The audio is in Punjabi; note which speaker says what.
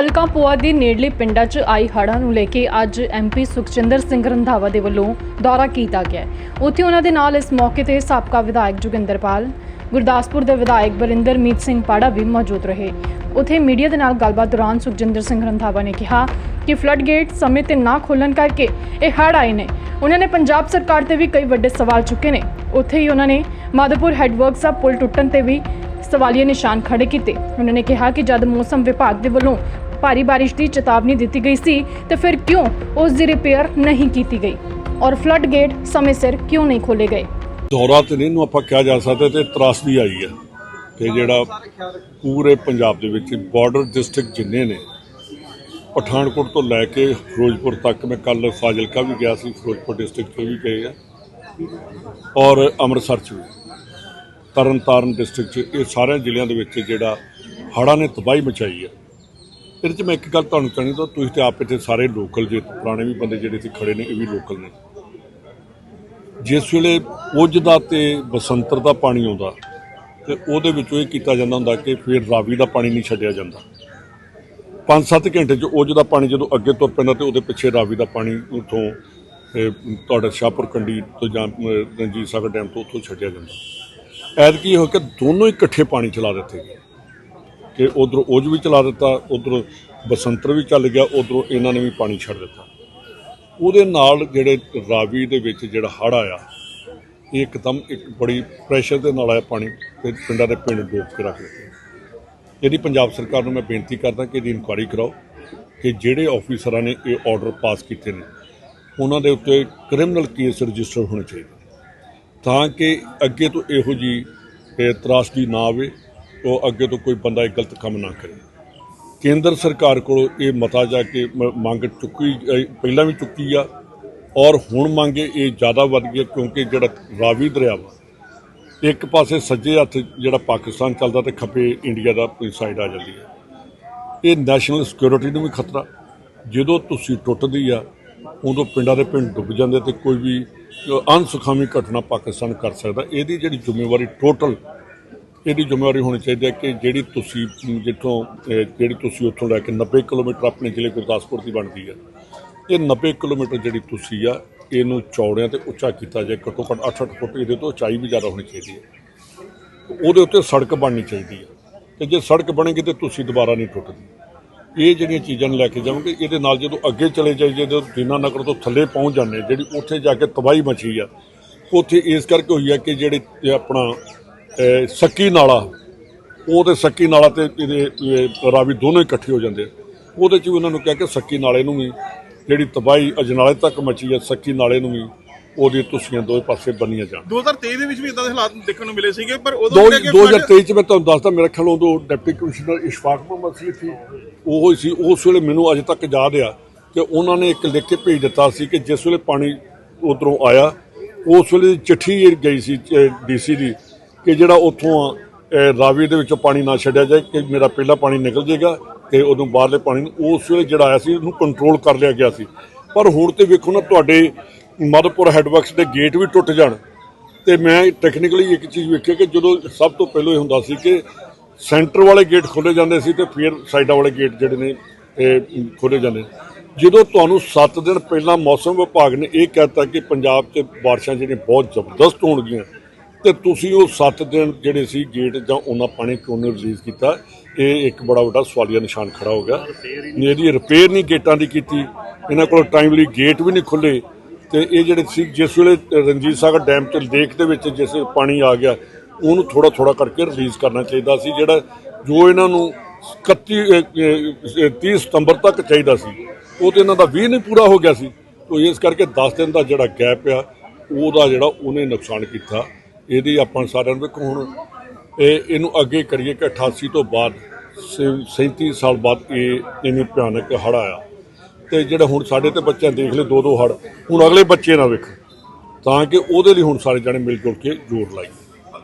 Speaker 1: ਹਲਕਾ ਪੋਆ ਦੇ ਨੇੜਲੇ ਪਿੰਡਾਂ 'ਚ ਆਈ ਹੜ੍ਹਾਂ ਨੂੰ ਲੈ ਕੇ ਅੱਜ ਐਮਪੀ ਸੁਖਚੰਦਰ ਸਿੰਘ ਰੰਧਾਵਾ ਦੇ ਵੱਲੋਂ ਦੌਰਾ ਕੀਤਾ ਗਿਆ ਉੱਥੇ ਉਹਨਾਂ ਦੇ ਨਾਲ ਇਸ ਮੌਕੇ ਤੇ ਸਾਬਕਾ ਵਿਧਾਇਕ ਜੋਗਿੰਦਰਪਾਲ ਗੁਰਦਾਸਪੁਰ ਦੇ ਵਿਧਾਇਕ ਬਰਿੰਦਰਮੀਤ ਸਿੰਘ ਪਾੜਾ ਵੀ ਮੌਜੂਦ ਰਹੇ। ਉੱਥੇ ਮੀਡੀਆ ਦੇ ਨਾਲ ਗੱਲਬਾਤ ਦੌਰਾਨ ਸੁਖਜਿੰਦਰ ਸਿੰਘ ਰੰਧਾਵਾ ਨੇ ਕਿਹਾ ਕਿ ਫਲੱਡ ਗੇਟ ਸਮੇਂ ਤੇ ਨਾ ਖੋਲਣ ਕਰਕੇ ਇਹ ਹੜ੍ਹ ਆਏ ਨੇ। ਉਹਨਾਂ ਨੇ ਪੰਜਾਬ ਸਰਕਾਰ ਤੇ ਵੀ ਕਈ ਵੱਡੇ ਸਵਾਲ ਚੁੱਕੇ ਨੇ। ਉੱਥੇ ਹੀ ਉਹਨਾਂ ਨੇ ਮਾਧੋਪੁਰ ਹੈੱਡਵਰਕਸ ਦਾ ਪੁਲ ਟੁੱਟਣ ਤੇ ਵੀ ਸਵਾਲੀਆ ਨਿਸ਼ਾਨ ਖੜੇ ਕੀਤੇ। ਉਹਨਾਂ ਨੇ ਕਿਹਾ ਕਿ ਜਦ ਮੌਸਮ ਵਿਭਾਗ ਦੇ ਵੱਲੋਂ ਭਾਰੀ ਬਾਰਿਸ਼ ਦੀ ਚੇਤਾਵਨੀ ਦਿੱਤੀ ਗਈ ਸੀ ਤੇ ਫਿਰ ਕਿਉਂ ਉਸ ਦੀ ਰਿਪੇਅਰ ਨਹੀਂ ਕੀਤੀ ਗਈ? ਔਰ ਫਲੱਡ ਗੇਟ ਸਮੇਂ ਸਿਰ ਕਿਉਂ ਨਹੀਂ ਖੋਲੇ ਗਏ?
Speaker 2: ਦੌਰਾ ਤੇ ਨਹੀਂ ਇਹਨੂੰ ਆਪਾਂ ਕਿਹਾ ਜਾ ਸਕਦਾ ਤੇ ਤਰਾਸਦੀ ਆਈ ਹੈ ਕਿ ਜਿਹੜਾ ਪੂਰੇ ਪੰਜਾਬ ਦੇ ਵਿੱਚ ਬਾਰਡਰ ਡਿਸਟ੍ਰਿਕਟ ਜਿੰਨੇ ਨੇ, ਪਠਾਨਕੋਟ ਤੋਂ ਲੈ ਕੇ ਫਿਰੋਜ਼ਪੁਰ ਤੱਕ ਮੈਂ ਕੱਲ ਫਾਜ਼ਿਲਕਾ ਵੀ ਗਿਆ ਸੀ, ਫਿਰੋਜ਼ਪੁਰ ਡਿਸਟ੍ਰਿਕਟ ਤੋਂ ਵੀ ਗਏ ਆ। ਔਰ ਅੰਮ੍ਰਿਤਸਰ ਚ ਵੀ। ਤਰਨਤਾਰਨ ਡਿਸਟ੍ਰਿਕਟ ਚ ਇਹ ਸਾਰਿਆਂ ਜ਼ਿਲ੍ਹਿਆਂ ਦੇ ਵਿੱਚ ਜਿਹੜਾ ਹੜ੍ਹਾਂ ਨੇ ਤਬਾਹੀ ਮਚਾਈ ਹੈ। ਇਹਦੇ ਚ ਮੈਂ ਇੱਕ ਗੱਲ ਤੁਹਾਨੂੰ ਕਹਿਣੀ ਤਾਂ ਤੁਸੀਂ ਤੇ ਆਪ ਇੱਥੇ ਸਾਰੇ ਲੋਕਲ ਜੇ ਪੁਰਾਣੇ ਵੀ ਬੰਦੇ ਜਿਹੜੇ ਇੱਥੇ ਖੜੇ ਨੇ, ਇਹ ਵੀ ਲੋਕਲ ਨੇ। ਜਿਸ ਵੇਲੇ ਉੱਜ ਦਾ ਤੇ ਬਸੰਤਰ ਦਾ ਪਾਣੀ ਆਉਂਦਾ, ਤੇ ਉਹਦੇ ਵਿੱਚੋਂ ਇਹ ਕੀਤਾ ਜਾਂਦਾ ਹੁੰਦਾ ਕਿ ਫਿਰ ਰਾਵੀ ਦਾ ਪਾਣੀ ਨਹੀਂ ਛੱਡਿਆ ਜਾਂਦਾ। 5-7 ਘੰਟੇ ਚ ਉਜ ਦਾ ਪਾਣੀ ਜਦੋਂ ਅੱਗੇ ਤੁਰ ਪੈਂਦਾ ਤੇ ਉਹਦੇ ਪਿੱਛੇ ਰਾਵੀ ਦਾ ਪਾਣੀ ਉਥੋਂ ਤੁਹਾਡਾ ਸ਼ਾਹਪੁਰ ਕੰਡੀ ਤੋਂ ਜਾਂ ਰਣਜੀਤ ਸਾਗਰ ਡੈਮ ਤੋਂ ਉੱਥੋਂ ਛੱਡਿਆ ਜਾਂਦਾ। ਐਦ ਕੀ ਹੋ ਕੇ ਦੋਨੋਂ ਹੀ ਇਕੱਠੇ ਪਾਣੀ ਚਲਾ ਦਿੱਤੇ ਗਏ। ਕਿ ਉਧਰੋਂ ਉਜ ਵੀ ਚਲਾ ਦਿੱਤਾ, ਉਧਰੋਂ ਬਸੰਤਰ ਵੀ ਚੱਲ ਗਿਆ, ਉਧਰੋਂ ਇਹਨਾਂ ਨੇ ਵੀ ਪਾਣੀ ਛੱਡ ਦਿੱਤਾ। ਉਹਦੇ ਨਾਲ ਜਿਹੜੇ ਰਾਵੀ ਦੇ ਵਿੱਚ ਜਿਹੜਾ ਹੜ੍ਹ ਆਇਆ, ਇਹ ਇੱਕਦਮ ਇੱਕ ਬੜੀ ਪ੍ਰੈਸ਼ਰ ਦੇ ਨਾਲ ਆਇਆ ਪਾਣੀ ਤੇ ਪਿੰਡਾਂ ਦੇ ਪਿੰਡ ਡੋਬ ਕੇ ਰੱਖ ਦਿੱਤੇ। ਇਹਦੀ ਪੰਜਾਬ ਸਰਕਾਰ ਨੂੰ ਮੈਂ ਬੇਨਤੀ ਕਰਦਾ ਕਿ ਇਹਦੀ ਇਨਕੁਆਇਰੀ ਕਰਾਓ ਕਿ ਜਿਹੜੇ ਆਫੀਸਰਾਂ ਨੇ ਇਹ ਆਰਡਰ ਪਾਸ ਕੀਤੇ ਨੇ, ਉਹਨਾਂ ਦੇ ਉੱਤੇ ਕ੍ਰਿਮੀਨਲ ਕੇਸ ਰਜਿਸਟਰ ਹੋਣੇ ਚਾਹੀਦੇ ਤਾਂ ਕਿ ਅੱਗੇ ਤੋਂ ਇਹੋ ਜੀ ਤਰਾਸਦੀ ਨਾ ਆਵੇ ਉਹ ਅੱਗੇ ਤੋਂ ਕੋਈ ਬੰਦਾ ਇਹ ਗਲਤ ਕੰਮ ਨਾ ਕਰੇ। ਕੇਂਦਰ ਸਰਕਾਰ ਕੋਲੋਂ ਇਹ ਮਤਾ ਜਾ ਕੇ ਮ- ਮੰਗ ਚੁੱਕੀ ਪਹਿਲਾਂ ਵੀ ਚੁੱਕੀ ਆ ਔਰ ਹੁਣ ਮੰਗ ਇਹ ਜ਼ਿਆਦਾ ਵੱਧ ਗਈ ਕਿਉਂਕਿ ਜਿਹੜਾ ਰਾਵੀ ਦਰਿਆ ਵਾ ਇੱਕ ਪਾਸੇ ਸੱਜੇ ਹੱਥ ਜਿਹੜਾ ਪਾਕਿਸਤਾਨ ਚੱਲਦਾ ਤੇ ਖੱਬੇ ਇੰਡੀਆ ਦਾ ਸਾਈਡ ਆ ਜਾਂਦੀ ਹੈ ਇਹ ਨੈਸ਼ਨਲ ਸਿਕਿਉਰਿਟੀ ਨੂੰ ਵੀ ਖਤਰਾ। ਜਦੋਂ ਤੁਸੀਂ ਟੁੱਟਦੀ ਆ ਉਦੋਂ ਪਿੰਡਾਂ ਦੇ ਪਿੰਡ ਡੁੱਬ ਜਾਂਦੇ ਤੇ ਕੋਈ ਵੀ ਅ, ਘਟਨਾ ਪਾਕਿਸਤਾਨ ਕਰ ਸਕਦਾ। ਇਹਦੀ ਜਿਹੜੀ ਜ਼ਿੰਮੇਵਾਰੀ ਟੋਟਲ ਇਹਦੀ ਜ਼ਿੰਮੇਵਾਰੀ ਹੋਣੀ ਚਾਹੀਦੀ ਹੈ ਕਿ ਜਿਹੜੀ ਤੁਸੀਂ ਜਿੱਥੋਂ ਜਿਹੜੀ ਤੁਸੀਂ ਉੱਥੋਂ ਲੈ ਕੇ 90 ਕਿਲੋਮੀਟਰ ਆਪਣੇ ਜ਼ਿਲ੍ਹੇ ਗੁਰਦਾਸਪੁਰ ਦੀ ਬਣਦੀ ਹੈ, ਇਹ 90 ਕਿਲੋਮੀਟਰ ਜਿਹੜੀ ਤੁਸੀਂ ਆ, ਇਹਨੂੰ ਚੌੜਿਆਂ ਤੇ ਉੱਚਾ ਕੀਤਾ ਜਾਏ, ਘੱਟੋ ਘੱਟ 8-8 ਫੁੱਟ ਇਹਦੇ ਤੋਂ ਉਚਾਈ ਵੀ ਜ਼ਿਆਦਾ ਹੋਣੀ ਚਾਹੀਦੀ ਹੈ। ਉਹਦੇ ਉੱਤੇ ਸੜਕ ਬਣਨੀ ਚਾਹੀਦੀ ਹੈ ਤੇ ਜੇ ਸੜਕ ਬਣੇਗੀ ਤੇ ਤੁਸੀਂ ਦੁਬਾਰਾ ਨਹੀਂ ਟੁੱਟਦੀ। ਇਹ ਜਿਹੜੀਆਂ ਚੀਜ਼ਾਂ ਨੂੰ ਲੈ ਕੇ ਜਾਵਾਂਗੇ, ਇਹਦੇ ਨਾਲ ਜਦੋਂ ਅੱਗੇ ਚਲੇ ਜਾਈਏ, ਜਦੋਂ ਦੀਨਾ ਨਗਰ ਤੋਂ ਥੱਲੇ ਪਹੁੰਚ ਜਾਂਦੇ, ਜਿਹੜੀ ਉੱਥੇ ਜਾ ਕੇ ਤਬਾਹੀ ਮਚੀ ਆ, ਉੱਥੇ ਇਸ ਕਰਕੇ ਹੋਈ ਆ ਕਿ ਜਿਹੜੇ ਆਪਣਾ ਸੱਕੀ ਨਾਲਾ। ਉਹ ਤੇ ਸੱਕੀ ਨਾਲਾ ਤੇ ਇਹਦੇ ਇਹ ਰਾਵੀ ਦੋਨੋਂ ਇਕੱਠੇ ਹੋ ਜਾਂਦੇ। ਉਹਦੇ ਚ ਵੀ ਉਹਨਾਂ ਨੂੰ ਕਿਹਾ ਕਿ ਸੱਕੀ ਨਾਲੇ ਨੂੰ ਵੀ ਜਿਹੜੀ ਤਬਾਹੀ ਅਜਨਾਲੇ ਤੱਕ ਮਚੀ ਹੈ ਸੱਕੀ ਨਾਲੇ ਨੂੰ ਵੀ ਉਹਦੀ ਤੁਸੀਆਂ ਦੋਵੇਂ ਪਾਸੇ ਬੰਨੀਆਂ ਜਾਣ।
Speaker 3: 2023 ਦੇ ਵਿੱਚ ਵੀ ਇਦਾਂ ਦੇ ਹਾਲਾਤ ਦੇਖਣ ਨੂੰ ਮਿਲੇ ਸੀਗੇ ਪਰ ਉਦੋਂ
Speaker 2: ਦੋ-
Speaker 3: ਜਿਹੜੇ ਕਿ
Speaker 2: 2023 ਚ ਮੈਂ ਤੁਹਾਨੂੰ ਦੱਸਦਾ ਮੇਰਾ ਖਿਆਲ ਉਦੋਂ ਡਿਪਟੀ ਕਮਿਸ਼ਨਰ ਇਸ਼ਫਾਕ ਮੁਹੰਮਦ ਸੀ ਸੀ ਉਹ ਹੀ ਸੀ ਉਸ ਵੇਲੇ ਮੈਨੂੰ ਅਜੇ ਤੱਕ ਯਾਦ ਆ ਕਿ ਉਹਨਾਂ ਨੇ ਇੱਕ ਲਿਖ ਕੇ ਭੇਜ ਦਿੱਤਾ ਸੀ ਕਿ ਜਿਸ ਵੇਲੇ ਪਾਣੀ ਉਧਰੋਂ ਆਇਆ ਉਸ ਵੇਲੇ ਚਿੱਠੀ ਗਈ ਸੀ ਡੀਸੀ ਦੀ ਕਿ ਜਿਹੜਾ ਉੱਥੋਂ ਰਾਵੀ ਦੇ ਵਿੱਚੋਂ ਪਾਣੀ ਨਾ ਛੱਡਿਆ ਜਾਏ, ਕਿ ਮੇਰਾ ਪਹਿਲਾ ਪਾਣੀ ਨਿਕਲ ਜਾਏਗਾ ਤੇ ਉਦੋਂ ਬਾਹਰਲੇ ਪਾਣੀ ਨੂੰ ਉਸ ਵੇਲੇ ਜਿਹੜਾ ਆਇਆ ਸੀ, ਉਹਨੂੰ ਕੰਟਰੋਲ ਕਰ ਲਿਆ ਗਿਆ ਸੀ। ਪਰ ਹੁਣ ਤੇ ਵੇਖੋ ਨਾ, ਤੁਹਾਡੇ ਮਧਪੁਰ ਹੈਡਵਰਕਸ ਦੇ ਗੇਟ ਵੀ ਟੁੱਟ ਜਾਣ। ਤੇ ਮੈਂ ਟੈਕਨੀਕਲੀ ਇੱਕ ਚੀਜ਼ ਵੇਖੀ ਕਿ ਜਦੋਂ ਸਭ ਤੋਂ ਪਹਿਲਾਂ ਇਹ ਹੁੰਦਾ ਸੀ ਕਿ ਸੈਂਟਰ ਵਾਲੇ ਗੇਟ ਖੋਲੇ ਜਾਂਦੇ ਸੀ ਤੇ ਫਿਰ ਸਾਈਡਾਂ ਵਾਲੇ ਗੇਟ ਜਿਹੜੇ ਨੇ, ਇਹ ਖੋਲੇ ਜਾਂਦੇ ਜਦੋਂ ਤੁਹਾਨੂੰ 7 ਦਿਨ ਪਹਿਲਾਂ ਮੌਸਮ ਵਿਭਾਗ ਨੇ ਇਹ ਕਹਿਤਾ ਕਿ ਪੰਜਾਬ 'ਚ ਬਾਰਿਸ਼ਾਂ ਜਿਹੜੀਆਂ ਬਹੁਤ ਜ਼ਬਰਦਸਤ ਹੋਣਗੀਆਂ ਤੇ ਤੁਸੀਂ ਉਹ 7 ਦਿਨ ਜਿਹੜੇ ਸੀ ਗੇਟ ਜਾਂ ਉਹਨਾਂ ਪਾਣੀ ਕਿਉਂ ਨਹੀਂ ਰਿਲੀਜ਼ ਕੀਤਾ? ਇਹ ਇੱਕ ਬੜਾ ਵੱਡਾ ਸਵਾਲੀਆ ਨਿਸ਼ਾਨ ਖੜਾ ਹੋ ਗਿਆ। ਇਹਦੀ ਰਿਪੇਅਰ ਨਹੀਂ ਗੇਟਾਂ ਦੀ ਕੀਤੀ। ਇਹਨਾਂ ਕੋਲ ਟਾਈਮਲੀ ਗੇਟ ਵੀ ਨਹੀਂ ਖੁੱਲੇ ਤੇ ਇਹ ਜਿਹੜੇ ਸੀ ਜਿਸ ਵੇਲੇ ਰਣਜੀਤ ਸਾਗਰ ਡੈਮ ਚ ਲੇਕ ਦੇ ਵਿੱਚ ਜਿਸ ਪਾਣੀ ਆ ਗਿਆ ਉਹਨੂੰ ਥੋੜਾ ਥੋੜਾ ਕਰਕੇ ਰਿਲੀਜ਼ ਕਰਨਾ ਚਾਹੀਦਾ ਸੀ ਜਿਹੜਾ ਜੋ ਇਹਨਾਂ ਨੂੰ 31 ਅਹ, 30 ਸਤੰਬਰ ਤੱਕ ਚਾਹੀਦਾ ਸੀ। ਉਹ ਤੇ ਇਹਨਾਂ ਦਾ 20 ਨਹੀਂ ਪੂਰਾ ਹੋ ਗਿਆ ਸੀ। ਤੋ ਇਸ ਕਰਕੇ 10 ਦਿਨ ਦਾ ਜਿਹੜਾ ਗੈਪ ਆ ਉਹਦਾ ਜਿਹੜਾ ਉਹਨੇ ਨੁਕਸਾਨ ਕੀਤਾ। ਇਹਦੀ ਆਪਾਂ ਸਾਰਿਆਂ ਨੂੰ ਵੇਖੋ ਹੁਣ, ਇਹ ਇਹਨੂੰ ਅੱਗੇ ਕਰੀਏ ਕਿ 88 ਤੋਂ ਬਾਅਦ, ਸ- 37 ਸਾਲ ਬਾਅਦ ਇਹ ਇੰਨੀ ਭਿਆਨਕ ਹੜ੍ਹ ਆਇਆ। ਤੇ ਜਿਹੜਾ ਹੁਣ ਸਾਡੇ ਤੇ ਬੱਚਿਆਂ ਦੇਖ ਲਏ ਦੋ ਦੋ ਹੜ ਹੁਣ ਅਗਲੇ ਬੱਚੇ ਨਾ ਵੇਖ ਤਾਂ ਕਿ ਉਹਦੇ ਲਈ ਹੁਣ ਸਾਰੇ ਜਣੇ ਮਿਲ ਜੁਲ ਕੇ ਜ਼ੋਰ ਲਾਈਏ।